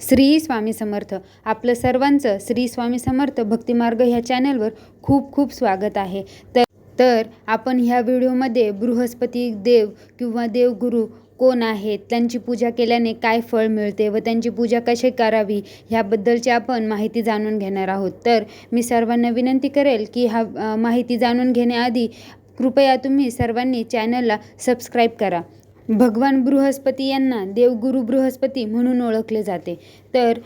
श्री स्वामी समर्थ. आपलं सर्वांचं श्री स्वामी समर्थ भक्तिमार्ग ह्या चॅनलवर खूप खूप स्वागत आहे. तर तर आपण ह्या व्हिडिओमध्ये बृहस्पती देव किंवा देवगुरू कोण आहेत त्यांची पूजा केल्याने काय फळ मिळते व त्यांची पूजा कशी करावी ह्याबद्दलची आपण माहिती जाणून घेणार आहोत. तर मी सर्वांना विनंती करेल की हा माहिती जाणून घेण्याआधी कृपया तुम्ही सर्वांनी चॅनलला सबस्क्राईब करा. भगवान बृहस्पती यांना देवगुरु बृहस्पती म्हणून ओळखले जाते. तर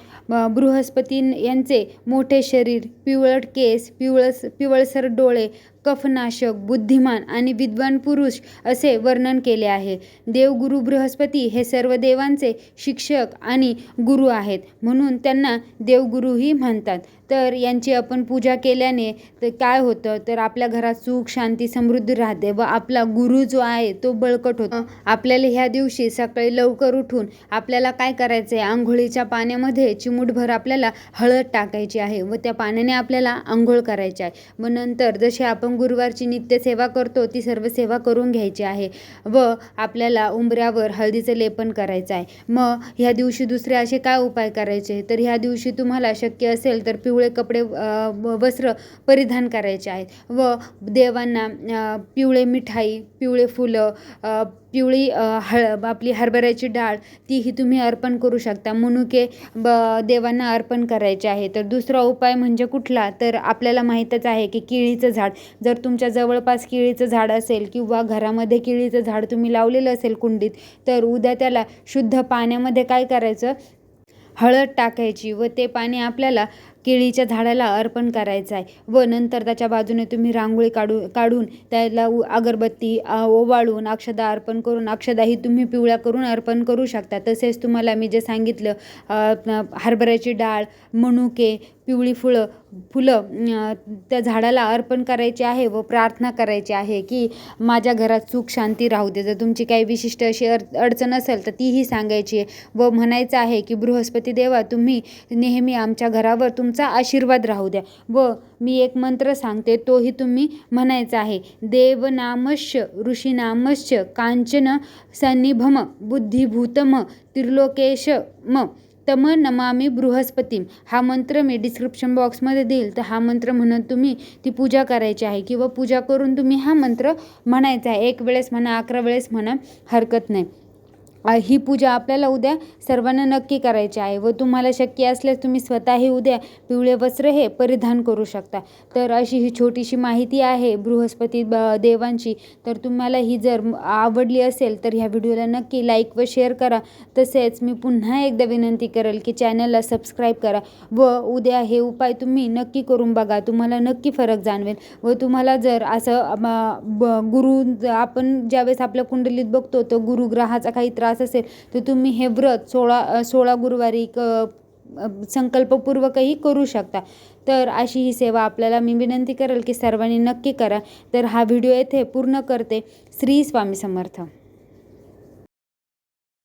बृहस्पती यांचे मोठे शरीर पिवळट केस पिवळस पिवळसर डोळे कफनाशक बुद्धिमान आणि विद्वान पुरुष असे वर्णन केले आहे. देवगुरु बृहस्पती हे सर्व देवांचे शिक्षक आणि गुरु आहेत. म्हणून त्यांना देवगुरूही म्हणतात. तर यांची आपण पूजा केल्याने तर काय होतं? तर आपल्या घरात सुख शांती समृद्धी राहते व आपला गुरु जो आहे तो बळकट होतो. आपल्याला ह्या दिवशी सकाळी लवकर उठून आपल्याला काय करायचं आहे आंघोळीच्या पाण्यामध्ये चिमूटभर आपल्याला हळद टाकायची आहे व त्या पाण्याने आपल्याला आंघोळ करायची आहे. व नंतर जसे आपण गुरुवारची नित्यसेवा करतो ती सर्व सेवा करून घ्यायची आहे व आपल्याला उंबऱ्यावर हळदीचं लेपन करायचं आहे. मग ह्या दिवशी दुसरे असे काय उपाय करायचे? तर ह्या दिवशी तुम्हाला शक्य असेल तर पिवळे कपडे वस्त्र परिधान करायचे आहेत व देवांना पिवळे मिठाई पिवळे फुलं पिवळी हळ आपली हरभऱ्याची डाळ तीही तुम्ही अर्पण करू शकता. मनुके ब देवांना अर्पण करायचे आहे. तर दुसरा उपाय म्हणजे कुठला? तर आपल्याला माहीतच आहे की केळीचं झाड जर तुमच्या जवळपास केळीचं झाड असेल किंवा घरामध्ये केळीचं झाड तुम्ही लावलेलं असेल कुंडीत तर उद्या त्याला शुद्ध पाण्यामध्ये काय करायचं? हळद टाकायची व ते पाणी आपल्याला केळीच्या झाडाला अर्पण करायचं आहे. व नंतर त्याच्या बाजूने तुम्ही रांगोळी काढू काढून त्याला उ- अगरबत्ती ओवाळून अक्षदा अर्पण करून अक्षदा ही तुम्ही पिवळ्या करून अर्पण करू शकता. तसेच तुम्हाला मी जे सांगितलं हरभऱ्याची डाळ मनुके पिवळी फुलं फुलं त्या झाडाला अर्पण करायची आहे व प्रार्थना करायची आहे की माझ्या घरात सुख शांती राहू दे. जर तुमची काही विशिष्ट अशी अड अडचण असेल तर तीही सांगायची आहे. व म्हणायचं आहे की बृहस्पती देवा तुम्ही नेहमी आमच्या घरावर तुमचा आशीर्वाद राहू द्या. व मी एक मंत्र सांगते तोही तुम्ही म्हणायचा आहे. देवनामश्च ऋषीनामश्य कांचन सन्निभम बुद्धिभूतम त्रिलोकेशम तम नमामि बृहस्पतीम हा मंत्र मी डिस्क्रिप्शन बॉक्समध्ये देईल. तर हा मंत्र म्हणून तुम्ही ती पूजा करायची आहे किंवा पूजा करून तुम्ही हा मंत्र म्हणायचा आहे. एक वेळेस म्हणा अकरा वेळेस म्हणा हरकत नाही. ही पूजा आपल्याला उद्या सर्वांना नक्की करायची आहे. व तुम्हाला शक्य असल्यास तुम्ही स्वतःही उद्या पिवळे वस्त्र हे परिधान करू शकता. तर अशी ही छोटीशी माहिती आहे बृहस्पती ब- देवांची. तर तुम्हाला ही जर आवडली असेल तर ह्या व्हिडिओला नक्की लाईक व शेअर करा. तसेच मी पुन्हा एकदा विनंती करेल की चॅनलला सबस्क्राईब करा. व उद्या हे उपाय तुम्ही नक्की करून बघा. तुम्हाला नक्की फरक जाणवेल. व तुम्हाला जर असं ब- गुरु आपण ज्यावेळेस आपल्या कुंडलीत बघतो तो गुरुग्रहाचा काही त्रास असेल तर तुम्ही हे व्रत सोळा सोळा गुरुवारी क संकल्पपूर्वकही करू शकता. तर अशी ही सेवा आपल्याला मी विनंती करेल की सर्वांनी नक्की करा. तर हा व्हिडिओ येथे पूर्ण करते. श्री स्वामी समर्थ.